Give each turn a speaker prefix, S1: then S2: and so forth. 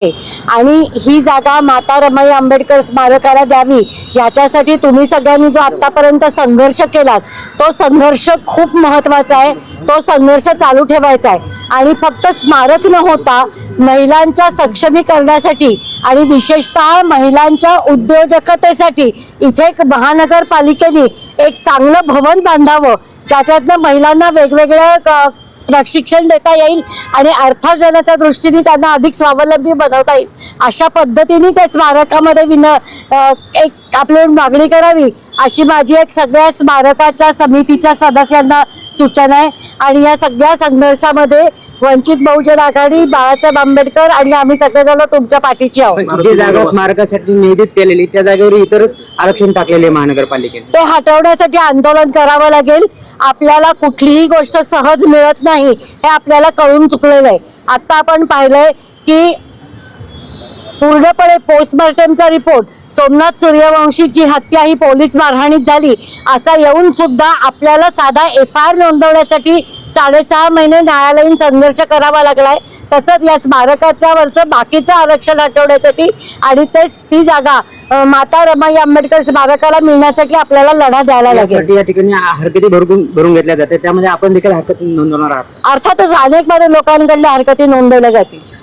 S1: आणि ही जागा माता रमाई आंबेडकर स्मारकाला द्यावी याच्यासाठी तुम्ही सगळ्यांनी जो आतापर्यंत संघर्ष केलात तो संघर्ष खूप महत्त्वाचा आहे. तो संघर्ष चालू ठेवायचा आहे. आणि फक्त स्मारक न होता महिलांच्या सक्षमीकरणासाठी आणि विशेषतः महिलांच्या उद्योजकतेसाठी इथे एक महानगरपालिकेने एक चांगलं भवन बांधावं ज्याच्यातनं महिलांना वेगवेगळ्या प्रशिक्षण देता येईल आणि अर्थार्जनाच्या दृष्टीने त्यांना अधिक स्वावलंबी बनवता येईल. अशा पद्धतीने त्या स्मारकामध्ये विन एक आपली मागणी करावी अशी माझी एक सगळ्या स्मारकाच्या समितीच्या सदस्यांना सूचना आहे. आणि या सगळ्या संघर्षामध्ये वंचित बहुजन आघाडी बाळासाहेब आंबेडकर आणि आम्ही सगळेजण तुमच्या पाठीची आहोत.
S2: जी जागा स्मारकासाठी नियोजित केलेली त्या जागेवर इतरच आरक्षण टाकलेले महानगरपालिकेने.
S1: ते हटवण्यासाठी आंदोलन करावं लागेल. आपल्याला कुठलीही गोष्ट सहज मिळत नाही हे आपल्याला कळून चुकलेलं आहे. आता आपण पाहिलंय की पूर्णपणे पोस्टमॉर्टमचा रिपोर्ट सोमनाथ सूर्यवंशीची हत्या ही पोलीस मारहाणीत झाली असा येऊन सुद्धा आपल्याला साधा एफ आय आर नोंदवण्यासाठी साडेसहा महिने न्यायालयीन संघर्ष करावा लागलाय. तसंच या स्मारकाच्या वरचं बाकीचं आरक्षण हटवण्यासाठी आणि तेच ती जागा माता रमाई आंबेडकर स्मारकाला मिळण्यासाठी आपल्याला लढा द्यायला लागेल.
S2: यासाठी या ठिकाणी हरकती भरून भरून घेतल्या जाते त्यामध्ये आपण देखील हरकत नोंदवणार आहात.
S1: अर्थातच अनेकमध्ये लोकांकडल्या हरकती नोंदवल्या जातील.